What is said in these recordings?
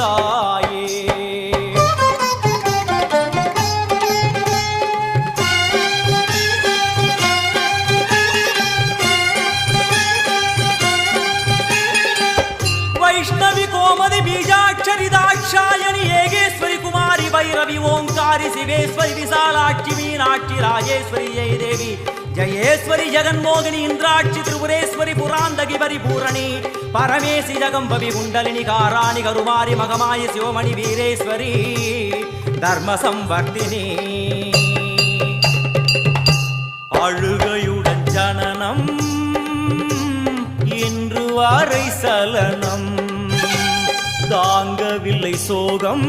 நிறைந்தாயே வைஷ்ணவி கோமதி பீஜாட்சரி தாட்சாயணி ஏகேஸ்வரி குமாரி பைரவி ஓங்காரி சிவேஸ்வரி விசாலாட்சி மீனாட்சி ராஜேஸ்வரி ஜெயதேவி ஜயேஸ்வரி ஜெகன்மோகினி இந்திராட்சி திரிபுரேஸ்வரி புராந்தகி பரிபூரணி பரமேசி ஜகம்பவி குண்டலினி காராணி கருமாரி மகமாயி சிவமணி வீரேஸ்வரி தர்ம சம்வர்த்தினி அழுகையுடன் ஜனனம் இன்று வாரை சலனம் தாங்கவில்லை சோகம்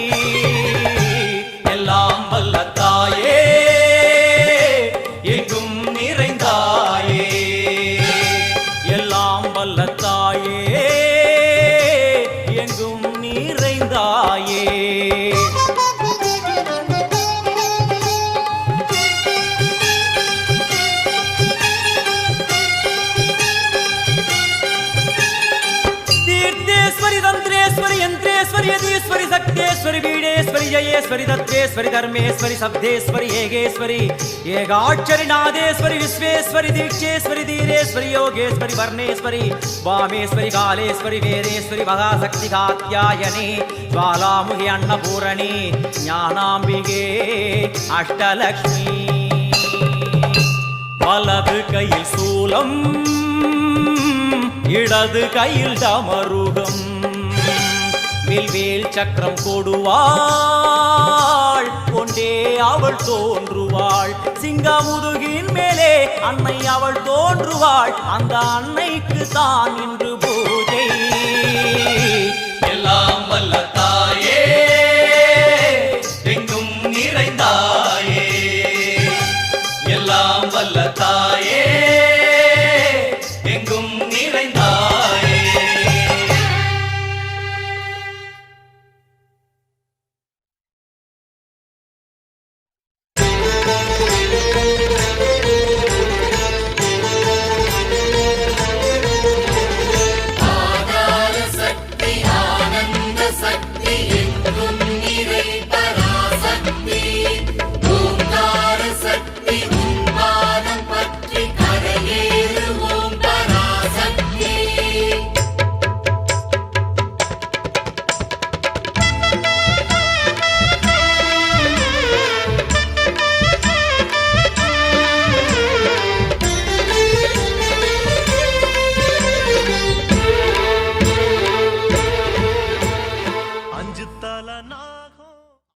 நிறைந்தாயே தீர்த்தேஸ்வரி தந்திரேஸ்வரி யந்திரேஸ்வரி யதீஸ்வரி சக்தேஸ்வரி வீடேஸ்வரி ஜயேஸ்வரி தத்வேஸ்வரி தர்மேஸ்வரி சப்தேஸ்வரி ஏகேஸ்வரி ஏகாட்சரி நாதேஸ்வரி விஸ்வேஸ்வரி தீட்சேஸ்வரி தீரேஸ்வரி யோகேஸ்வரி வர்ணேஸ்வரி வாமேஸ்வரி காலேஸ்வரி வேதேஸ்வரி மகாசக்தி காத்தியாயனி ஜுவாலாமுகி அன்னபூரணி ஞானாம்பிகே அஷ்டலக்ஷ்மி. வலது கையில் சூலம் இடது கையில் தமருகம். மேல்வேல் சக்கரம் கொடுவாள் கொண்டே அவள் தோன்றுவாள். சிங்கமுதுகின் மேலே அன்னை அவள் தோன்றுவாள். அந்த அன்னைக்கு தான் இன்று பூஜை. எல்லாம் வல்ல தாயே எங்கும் நிறைந்தாயே. எல்லாம் வல்ல தாயே.